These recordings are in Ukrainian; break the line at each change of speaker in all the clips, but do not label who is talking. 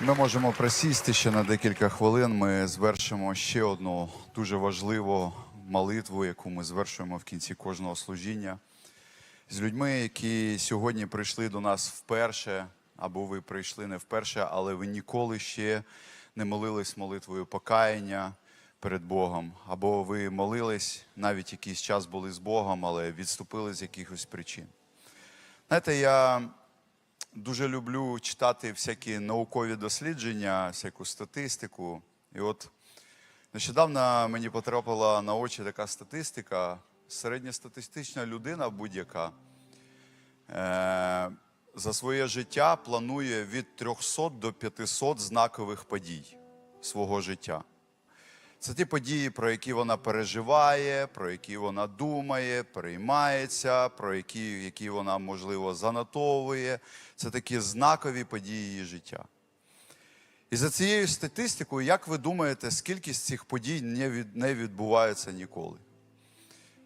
Ми можемо присісти ще на декілька хвилин. Ми звершимо ще одну дуже важливу молитву, яку ми звершуємо в кінці кожного служіння. З людьми, які сьогодні прийшли до нас вперше, або ви прийшли не вперше, але ви ніколи ще не молились молитвою покаяння перед Богом, або ви молились, навіть якийсь час були з Богом, але відступили з якихось причин. Знаєте, я дуже люблю читати всякі наукові дослідження, всяку статистику. І от нещодавно мені потрапила на очі така статистика. Середньостатистична людина будь-яка е, за своє життя планує від 300 до 500 знакових подій свого життя. Це ті події, про які вона переживає, про які вона думає, переймається, про які, які вона, можливо, занотовує. Це такі знакові події її життя. І за цією статистикою, як ви думаєте, скільки з цих подій не, від, не відбувається ніколи?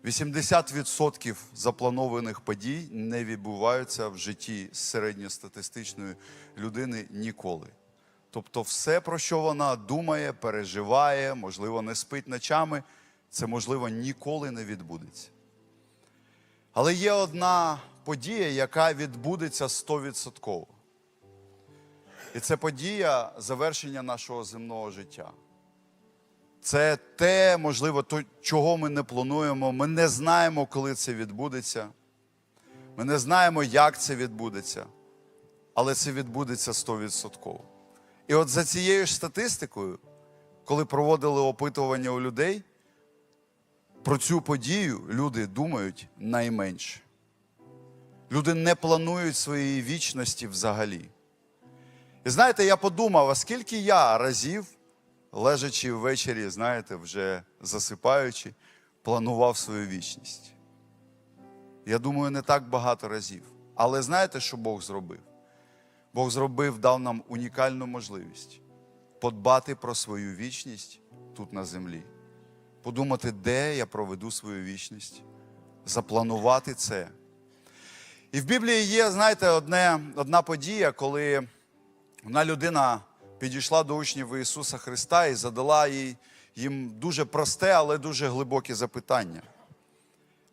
80% запланованих подій не відбуваються в житті середньостатистичної людини ніколи. Тобто, все, про що вона думає, переживає, можливо, не спить ночами, це, можливо, ніколи не відбудеться. Але є одна подія, яка відбудеться 100%. І це подія завершення нашого земного життя. Це те, можливо, то, чого ми не плануємо. Ми не знаємо, коли це відбудеться. Ми не знаємо, як це відбудеться, але це відбудеться 100%. І от за цією ж статистикою, коли проводили опитування у людей, про цю подію люди думають найменше. Люди не планують своєї вічності взагалі. І знаєте, я подумав, а скільки я разів, лежачи ввечері, знаєте, вже засипаючи, планував свою вічність. Я думаю, не так багато разів. Але знаєте, що Бог зробив? Бог зробив, дав нам унікальну можливість подбати про свою вічність тут на землі, подумати, де я проведу свою вічність, запланувати це. І в Біблії є, знаєте, одне, одна подія, коли одна людина підійшла до учнів Ісуса Христа і задала їй, їм дуже просте, але дуже глибоке запитання.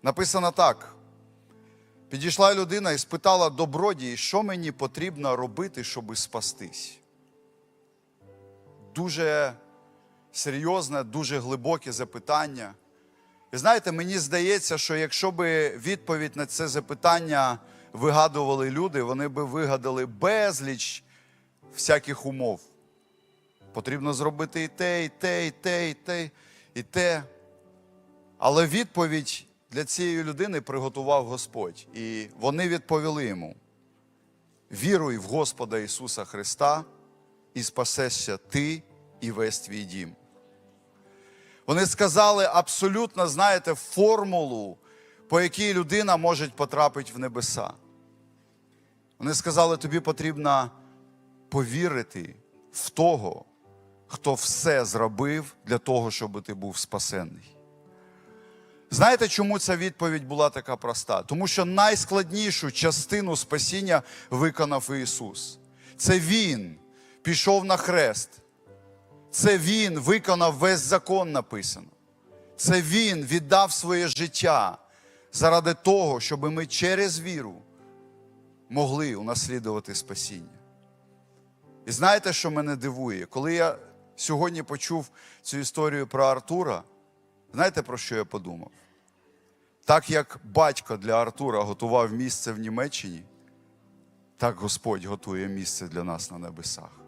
Написано так. Підійшла людина і спитала добродії, що мені потрібно робити, щоб спастись. Дуже серйозне, дуже глибоке запитання. І знаєте, мені здається, що якщо би відповідь на це запитання вигадували люди, вони би вигадали безліч всяких умов. Потрібно зробити і те, і те, і те, і те, і те. Але відповідь для цієї людини приготував Господь. І вони відповіли йому: віруй в Господа Ісуса Христа, і спасешся ти і весь твій дім. Вони сказали абсолютно, знаєте, формулу, по якій людина може потрапити в небеса. Вони сказали, тобі потрібно повірити в того, хто все зробив для того, щоб ти був спасенний. Знаєте, чому ця відповідь була така проста? Тому що найскладнішу частину спасіння виконав Ісус. Це Він пішов на хрест. Це Він виконав весь закон написано. Це Він віддав своє життя заради того, щоб ми через віру могли унаслідувати спасіння. І знаєте, що мене дивує? Коли я сьогодні почув цю історію про Артура, знаєте, про що я подумав? Так як батько для Артура готував місце в Німеччині, так Господь готує місце для нас на небесах.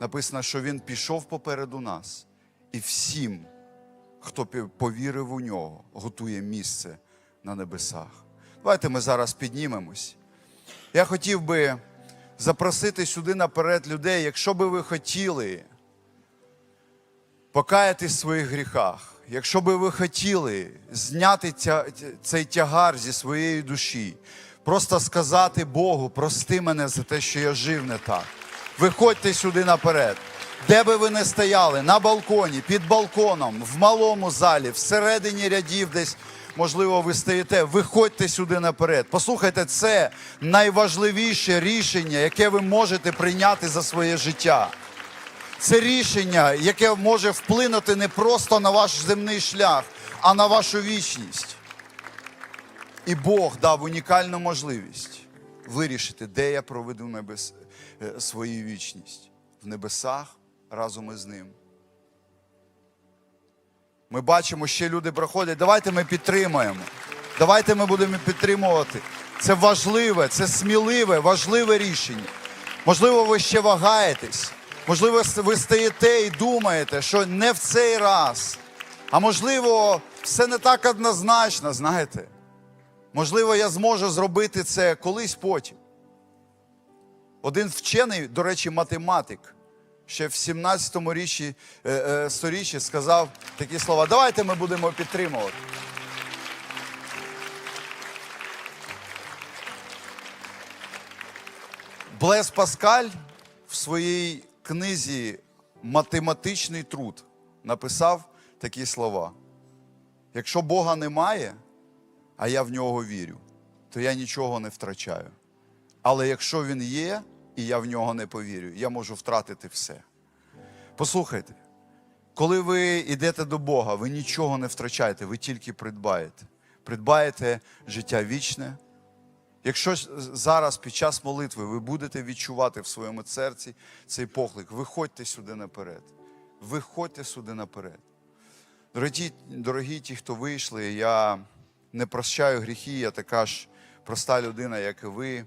Написано, що Він пішов попереду нас, і всім, хто повірив у нього, готує місце на небесах. Давайте ми зараз піднімемось. Я хотів би запросити сюди наперед людей, якщо би ви хотіли покаятись в своїх гріхах, якщо би ви хотіли зняти цей тягар зі своєї душі, просто сказати Богу, прости мене за те, що я жив не так. Виходьте сюди наперед. Де би ви не стояли, на балконі, під балконом, в малому залі, всередині рядів десь можливо, ви стоїте, виходьте сюди наперед. Послухайте, це найважливіше рішення, яке ви можете прийняти за своє життя. Це рішення, яке може вплинути не просто на ваш земний шлях, а на вашу вічність. І Бог дав унікальну можливість вирішити, де я проведу небес, е, свою вічність в небесах разом із ним. Ми бачимо, ще люди проходять. Давайте ми підтримаємо. Давайте ми будемо підтримувати. Це важливе, це сміливе, важливе рішення. Можливо, ви ще вагаєтесь. Можливо, ви стоїте і думаєте, що не в цей раз. А можливо, все не так однозначно, знаєте. Можливо, я зможу зробити це колись потім. Один вчений, до речі, математик, ще в 17-му річчі, е, е, сторіччі сказав такі слова: давайте ми будемо підтримувати. Блес Паскаль в своїй книзі Математичний труд написав такі слова: якщо Бога немає, а я в нього вірю, то я нічого не втрачаю. Але якщо він є, і я в нього не повірю, я можу втратити все. Послухайте, коли ви йдете до Бога, ви нічого не втрачаєте, ви тільки придбаєте. Придбаєте життя вічне. Якщо зараз під час молитви ви будете відчувати в своєму серці цей поклик, виходьте сюди наперед. Виходьте сюди наперед. Дорогі, дорогі ті, хто вийшли, я не прощаю гріхи, я така ж проста людина, як і ви.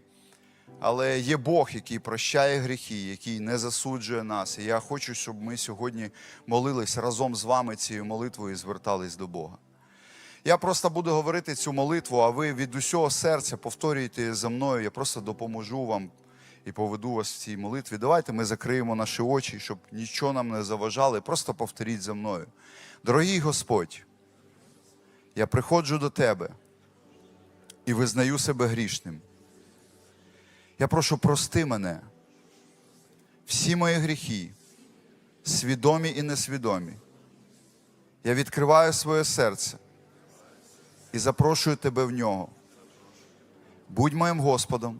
Але є Бог, який прощає гріхи, який не засуджує нас. І я хочу, щоб ми сьогодні молились разом з вами цією молитвою і звертались до Бога. Я просто буду говорити цю молитву, а ви від усього серця повторюйте за мною. Я просто допоможу вам і поведу вас в цій молитві. Давайте ми закриємо наші очі, щоб нічого нам не заважало. Просто повторіть за мною. Дорогий Господь, я приходжу до Тебе і визнаю себе грішним. Я прошу, прости мене, всі мої гріхи, свідомі і несвідомі. Я відкриваю своє серце і запрошую тебе в нього. Будь моїм Господом,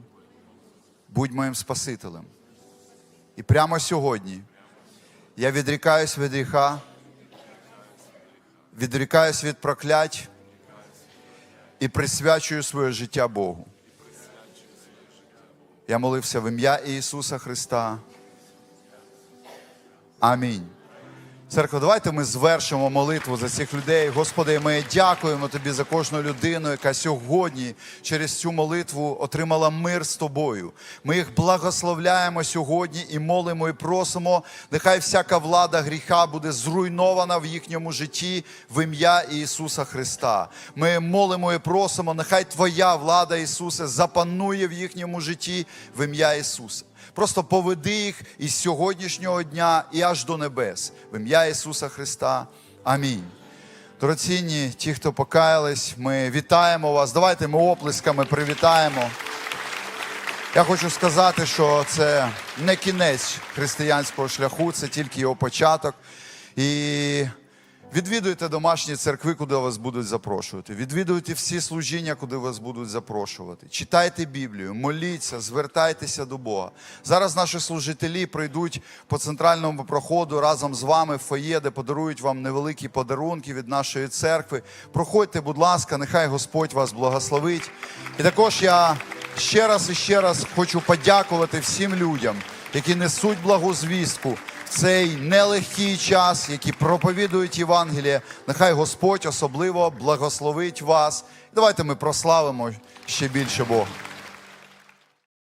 будь моїм Спасителем. І прямо сьогодні я відрікаюсь від гріха, відрікаюсь від проклять і присвячую своє життя Богу. Я молився в ім'я Ісуса Христа. Амінь. Церква, давайте ми звершимо молитву за цих людей. Господи, ми дякуємо Тобі за кожну людину, яка сьогодні через цю молитву отримала мир з тобою. Ми їх благословляємо сьогодні і молимо і просимо. Нехай всяка влада гріха буде зруйнована в їхньому житті в ім'я Ісуса Христа. Ми молимо і просимо, нехай Твоя влада, Ісусе, запанує в їхньому житті в ім'я Ісуса. Просто поведи їх із сьогоднішнього дня і аж до небес. В ім'я Ісуса Христа. Амінь. Дорогоцінні, ті, хто покаялись, ми вітаємо вас. Давайте ми оплесками привітаємо. Я хочу сказати, що це не кінець християнського шляху, це тільки його початок. І відвідуйте домашні церкви, куди вас будуть запрошувати. Відвідуйте всі служіння, куди вас будуть запрошувати. Читайте Біблію, моліться, звертайтеся до Бога. Зараз наші служителі прийдуть по центральному проходу разом з вами в фоє, де подарують вам невеликі подарунки від нашої церкви. Проходьте, будь ласка, нехай Господь вас благословить. І також я ще раз і ще раз хочу подякувати всім людям, які несуть благу звістку цей нелегкий час, які проповідують Євангеліє. Нехай Господь особливо благословить вас. Давайте ми прославимо ще більше Бога.